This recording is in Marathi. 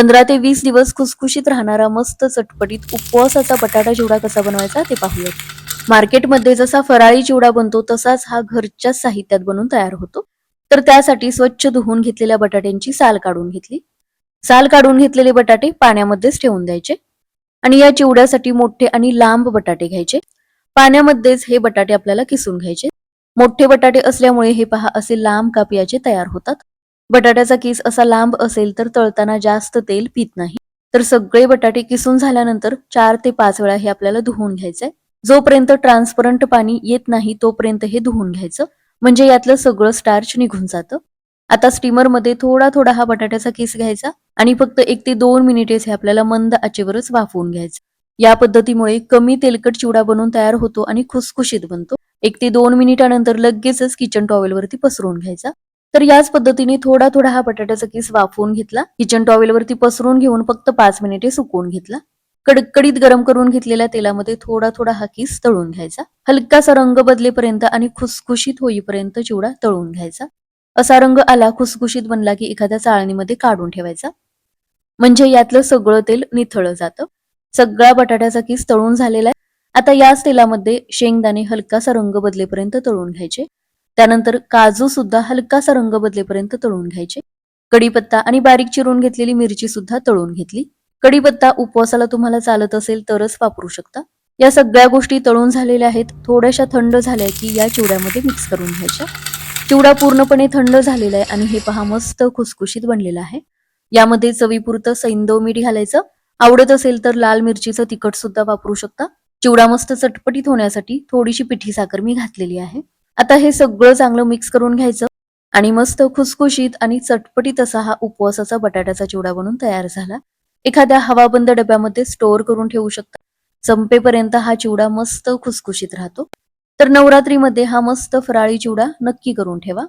पंधरा ते वीस दिवस खुसखुशीत राहणारा मस्त चटपटीत उपवासाचा बटाटा चिवडा कसा बनवायचा ते पाहूयात. मार्केटमध्ये जसा फराळी चिवडा बनतो तसाच हा घरच्याच साहित्यात बनून तयार होतो. तर त्यासाठी स्वच्छ धुवून घेतलेल्या बटाट्यांची साल काढून घेतली. साल काढून घेतलेले बटाटे पाण्यामध्येच ठेवून द्यायचे. आणि या चिवड्यासाठी मोठे आणि लांब बटाटे घ्यायचे. पाण्यामध्येच हे बटाटे आपल्याला किसून घ्यायचे. मोठे बटाटे असल्यामुळे हे पहा असे लांब कापियाचे तयार होतात. बटाट्याचा किस असा लांब असेल तर तळताना जास्त तेल पित नाही. तर सगळे बटाटे किसून झाल्यानंतर चार ते पाच वेळा हे आपल्याला धुवून घ्यायचंय. जोपर्यंत ट्रान्सपरंट पाणी येत नाही तोपर्यंत हे धुवून घ्यायचं. म्हणजे यातलं सगळं स्टार्च निघून जातं. आता स्टीमरमध्ये थोडा थोडा हा बटाट्याचा किस घ्यायचा आणि फक्त एक ते दोन मिनिटेच हे आपल्याला मंद आचेवरच वाफवून घ्यायचं. या पद्धतीमुळे कमी तेलकट चिवडा बनवून तयार होतो आणि खुसखुशीत बनतो. एक ते दोन मिनिटानंतर लगेचच किचन टॉवेलवरती पसरून पसरवून घ्यायचा. तर याच पद्धतीने थोडा थोडा हा बटाट्याचा किस वाफवून घेतला. किचन टॉवेल वरती पसरून घेऊन फक्त पाच मिनिटे सुकवून घेतला. कडकडीत गरम करून घेतलेल्या तेलामध्ये थोडा थोडा हा किस तळून घ्यायचा. हलकासा रंग बदलेपर्यंत आणि खुसखुशीत होईपर्यंत चिवडा तळून घ्यायचा. असा रंग आला खुसखुशीत बनला की एखाद्या चाळणीमध्ये काढून ठेवायचा. म्हणजे यातलं सगळं तेल निथळलं जातं. सगळा बटाट्याचा किस तळून झालेला आहे. आता याच तेलामध्ये शेंगदाणे हलकासा रंग बदलेपर्यंत तळून घ्यायचे. त्यानंतर काजू सुद्धा हलकासा रंग बदलेपर्यंत तळून घ्यायचे. कढीपत्ता आणि बारीक चिरून घेतलेली मिरची सुद्धा तळून घेतली. कढीपत्ता उपवासाला तुम्हाला चालत असेल तरच वापरू शकता. या सगळ्या गोष्टी तळून झालेल्या आहेत. थोड्याशा थंड झाल्या की या चिवड्यामध्ये मिक्स करून घ्यायच्या. चिवडा पूर्णपणे थंड झालेला आहे आणि हे पहा मस्त खुसखुशीत बनलेला आहे. यामध्ये चवीपुरतं सैंदव मीठ घालायचं. आवडत असेल तर लाल मिरचीचं तिखट सुद्धा वापरू शकता. चिवडा मस्त चटपटीत होण्यासाठी थोडीशी पिठी साखर मी घातलेली आहे. आता हे सगळं चांगलं मिक्स करून घ्यायचं आणि मस्त खुसखुशीत आणि चटपटीत असा हा उपवासाचा बटाट्याचा चिवडा बनून तयार झाला. एखाद्या हवाबंद डब्यामध्ये स्टोअर करून ठेवू शकता. संपेपर्यंत हा चिवडा मस्त खुसखुशीत राहतो. तर नवरात्रीमध्ये हा मस्त फराळी चिवडा नक्की करून ठेवा.